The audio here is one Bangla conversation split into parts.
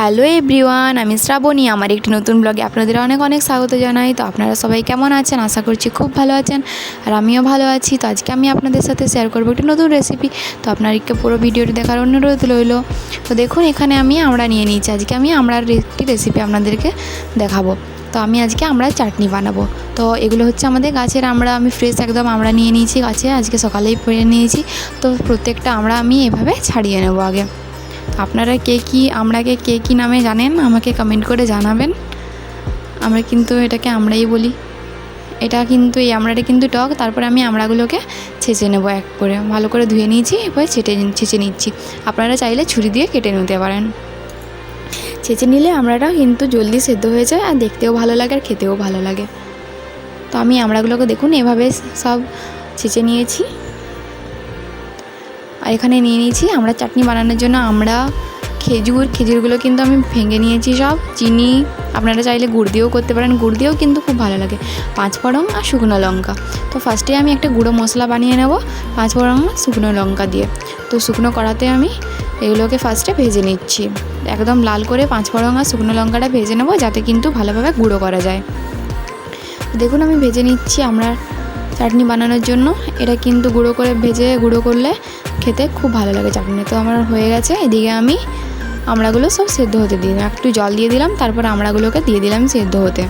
হ্যালো এভরিওয়ান, আমি শ্রাবণী, আমার একটি নতুন ব্লগে আপনাদের অনেক অনেক স্বাগত জানাই। তো আপনারা সবাই কেমন আছেন? আশা করছি খুব ভালো আছেন আর আমিও ভালো আছি। তো আজকে আমি আপনাদের সাথে শেয়ার করব একটি নতুন রেসিপি তো আপনাদেরকে পুরো ভিডিওটি দেখার অনুরোধ রইল। তো দেখুন, এখানে আমি আমরা নিয়ে নিয়েছি। আজকে আমি আমড়ার একটি রেসিপি আপনাদেরকে দেখাবো। তো আমি আজকে আমরা চাটনি বানাবো। তো এগুলো হচ্ছে আমাদের গাছের আমরা আমি ফ্রেশ একদম আমরা নিয়ে নিয়েছি গাছে। আজকে সকালেই পেরে নিয়েছি। তো প্রত্যেকটা আমরা আমি এভাবে ছাড়িয়ে নেব আগে। আপনারা কে কী, আমরাকে কে কী নামে জানেন? আমাকে কমেন্ট করে জানাবেন। আমরা কিন্তু এটাকে আমরাই বলি। এটা কিন্তু এই আমড়াটা কিন্তু টক। তারপরে আমি আমড়াগুলোকে ছেঁচে নেব এক করে। ভালো করে ধুয়ে নিয়েছি, এরপরে ছেটে ছেঁচে নিচ্ছি। আপনারা চাইলে ছুরি দিয়ে কেটে নিতে পারেন। ছেঁচে নিলে আমড়াটা কিন্তু জলদি সেদ্ধ হয়ে যায় আর দেখতেও ভালো লাগে আর খেতেও ভালো লাগে। তো আমি আমড়াগুলোকে দেখুন, এভাবে সব ছেঁচে নিয়েছি। এখানে নিয়ে নিয়েছি আমরা চাটনি বানানোর জন্য আমরা খেজুর, খেজুরগুলো কিন্তু আমি ভেঙে নিয়েছি সব, চিনি, আপনারা চাইলে গুড় দিয়েও করতে পারেন, গুড় দিয়েও কিন্তু খুব ভালো লাগে। পাঁচ ফোড়ন আর শুকনো লঙ্কা। তো ফার্স্টে আমি একটা গুঁড়ো মশলা বানিয়ে নেব, পাঁচ ফোড়ন শুকনো লঙ্কা দিয়ে। তো শুকনো কড়াতে আমি এগুলোকে ফার্স্টে ভেজে নিচ্ছি। একদম লাল করে পাঁচ ফোড়ন আর শুকনো লঙ্কাটা ভেজে নেব যাতে কিন্তু ভালোভাবে গুঁড়ো করা যায়। দেখুন আমি ভেজে নিচ্ছি আমরা চাটনি বানানোর জন্য। এটা কিন্তু গুঁড়ো করে ভেজে, গুঁড়ো করলে খেতে খুব ভালো লাগে চাটনি তো আমার হয়ে গেছে, এদিকে আমি আমড়াগুলো সব সেদ্ধ হতে দিই একটু জল দিয়ে দিলাম, তারপর আমড়াগুলোকে দিয়ে দিলাম সেদ্ধ হতে।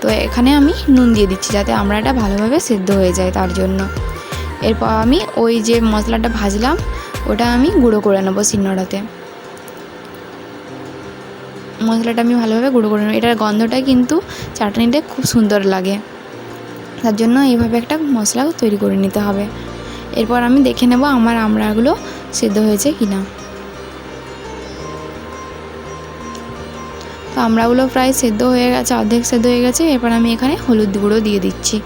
তো এখানে আমি নুন দিয়ে দিচ্ছি যাতে আমড়াটা ভালোভাবে সেদ্ধ হয়ে যায় তার জন্য। এরপর আমি ওই যে মশলাটা ভাজলাম, ওটা আমি গুঁড়ো করে নেব শিলনোড়াতে। মশলাটা আমি ভালোভাবে গুঁড়ো করে নেব। এটার গন্ধটা কিন্তু চাটনিটা খুব সুন্দর লাগে। তার জন্য এইভাবে একটা মশলা তৈরি করে নিতে হবে। এরপর আমি দেখে নেব আমার আমড়াগুলো সেদ্ধ হয়েছে কি না তো আমড়াগুলো প্রায় সেদ্ধ হয়ে গেছে, অর্ধেক সেদ্ধ হয়ে গেছে, এরপর আমি এখানে হলুদ গুঁড়ো দিয়ে দিচ্ছি।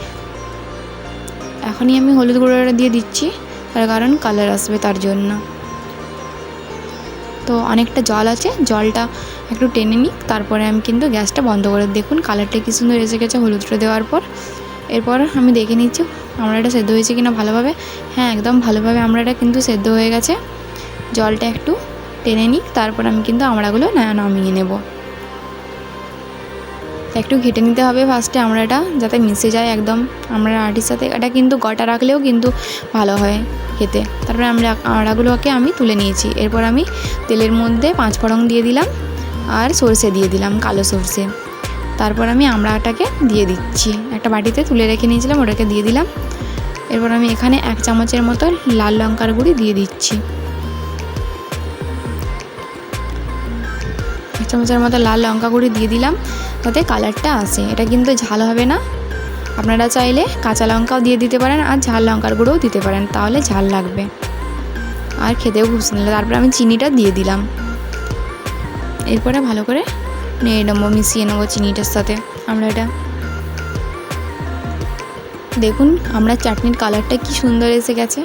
এখনই আমি হলুদ গুঁড়োটা দিয়ে দিচ্ছি, তার কারণ কালার আসবে তার জন্য। তো অনেকটা জল আছে, জলটা একটু টেনে নিই, তারপরে আমি কিন্তু গ্যাসটা বন্ধ করে দেখুন, কালারটা কী সুন্দর এসে গেছে হলুদটা দেওয়ার পর। এরপর আমি দেখে নিচ্ছি আমড়াটা সেদ্ধ হয়েছে কিনা ভালোভাবে? হ্যাঁ একদম ভালোভাবে আমরা এটা কিন্তু সেদ্ধ হয়ে গেছে। জলটা একটু টেনে নিই, তারপর আমি কিন্তু আমড়াগুলো নামিয়ে নেব। একটু ঘেটে নিতে হবে ফার্স্টে আমড়াটা, যাতে মিশে যায় একদম। আমরা আটির সাথে, এটা কিন্তু গটা রাখলেও কিন্তু ভালো হয় খেতে। তারপরে আমরা আমড়াগুলোকে আমি তুলে নিয়েছি। এরপর আমি তেলের মধ্যে পাঁচ ফোড়ন দিয়ে দিলাম, আর সর্ষে দিয়ে দিলাম, কালো সর্ষে। তারপর আমি আমড়াটাকে দিয়ে দিচ্ছি। একটা বাটিতে তুলে রেখে নিয়েছিলাম, ওটাকে দিয়ে দিলাম। এরপর আমি এখানে এক চামচের মতো লাল লঙ্কার গুঁড়ি দিয়ে দিচ্ছি। এক চামচের মতো লাল লঙ্কা গুঁড়ি দিয়ে দিলাম, তাতে কালারটা আসে। এটা কিন্তু ঝাল হবে না। আপনারা চাইলে কাঁচা লঙ্কাও দিয়ে দিতে পারেন আর ঝাল লঙ্কার গুঁড়োও দিতে পারেন, তাহলে ঝাল লাগবে। আর খেতেও খুব সুন্দর তারপরে আমি চিনিটা দিয়ে দিলাম। এরপরে ভালো করে নিয়ে নেব মিশিয়ে নেব চিনিটার সাথে। আমরা এটা দেখুন, আমরা চাটনির কালারটা কি সুন্দর এসে গেছে।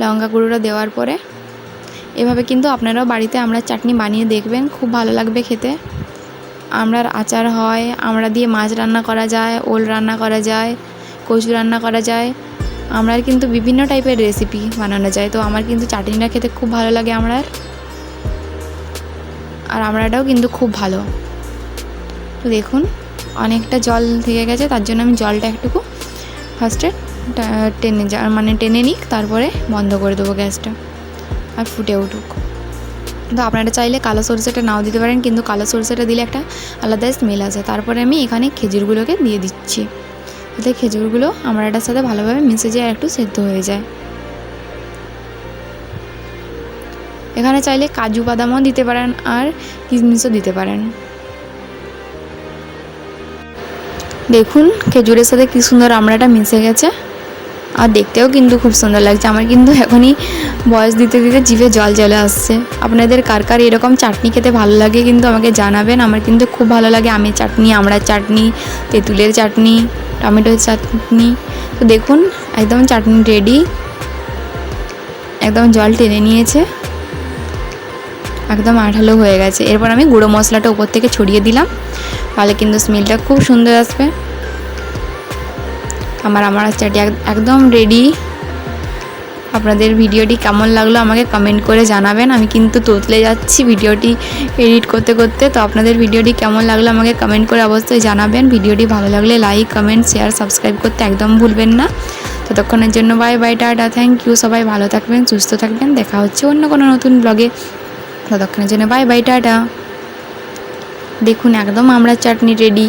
লঙ্কা গুঁড়োটা দেওয়ার পরে। এভাবে কিন্তু আপনারাও বাড়িতে আমরা চাটনি বানিয়ে দেখবেন, খুব ভালো লাগবে খেতে। আমরার আচার হয়, আমরা দিয়ে মাছ রান্না করা যায়, ওল রান্না করা যায়, কচু রান্না করা যায়। আমরার কিন্তু বিভিন্ন টাইপের রেসিপি বানানো যায়, তো আমার কিন্তু চাটনিটা খেতে খুব ভালো লাগে আমরার। আর আমড়াটাও কিন্তু খুব ভালো। তো দেখুন, অনেকটা জল থেকে গেছে, তার জন্য আমি জলটা একটুকু ফার্স্টে টেনে যা মানে টেনে নিক, তারপরে বন্ধ করে দেবো গ্যাসটা, আর ফুটে উঠুক। তো আপনারা চাইলে কালো সরষেটা নাও দিতে পারেন, কিন্তু কালো সরষেটা দিলে একটা আলাদা স্মেল আছে তারপরে আমি এখানে খেজুরগুলোকে দিয়ে দিচ্ছি। যাতে খেজুরগুলো আমড়াটার সাথে ভালোভাবে মিশে যায় আর একটু সেদ্ধ হয়ে যায়। এখানে চাইলে কাজু বাদামও দিতে পারেন আর কিশমিশও দিতে পারেন। দেখুন, খেজুরের সাথে কী সুন্দর আমড়াটা মিশে গেছে। আর দেখতেও কিন্তু খুব সুন্দর লাগছে। আমার কিন্তু এখনই বয়স দিতে দিতে জিভে জল চলে আসছে। আপনাদের কার কার এরকম চাটনি খেতে ভালো লাগে কিন্তু আমাকে জানাবেন। আমার কিন্তু খুব ভালো লাগে আমের চাটনি, আমড়ার চাটনি, তেঁতুলের চাটনি, টমেটোর চাটনি। তো দেখুন, একদম চাটনি রেডি একদম জল টেনে নিয়েছে। একদম আঠালো হয়ে গেছে। এরপর আমি গুঁড়ো মশলাটা উপর থেকে ছড়িয়ে দিলাম। তাহলে কিন্তু স্মেলটা খুব সুন্দর আসবে। আমার আমার চাটি একদম রেডি আপনাদের ভিডিওটি কেমন লাগল আমাকে কমেন্ট করে জানাবেন। আমি কিন্তু তোতলে যাচ্ছি ভিডিওটি এডিট করতে করতে। তো আপনাদের ভিডিওটি কেমন লাগল আমাকে কমেন্ট করে অবশ্যই জানাবেন। ভিডিওটি ভালো লাগলে লাইক কমেন্ট শেয়ার সাবস্ক্রাইব করতে একদম ভুলবেন না। ততক্ষণের জন্য bye bye tata. Thank you সবাই ভালো থাকবেন, সুস্থ থাকবেন। দেখা হচ্ছে অন্য কোনো নতুন ব্লগে ততক্ষণের জন্য। Bye bye tata. দেখুন একদম আমরা চাটনি রেডি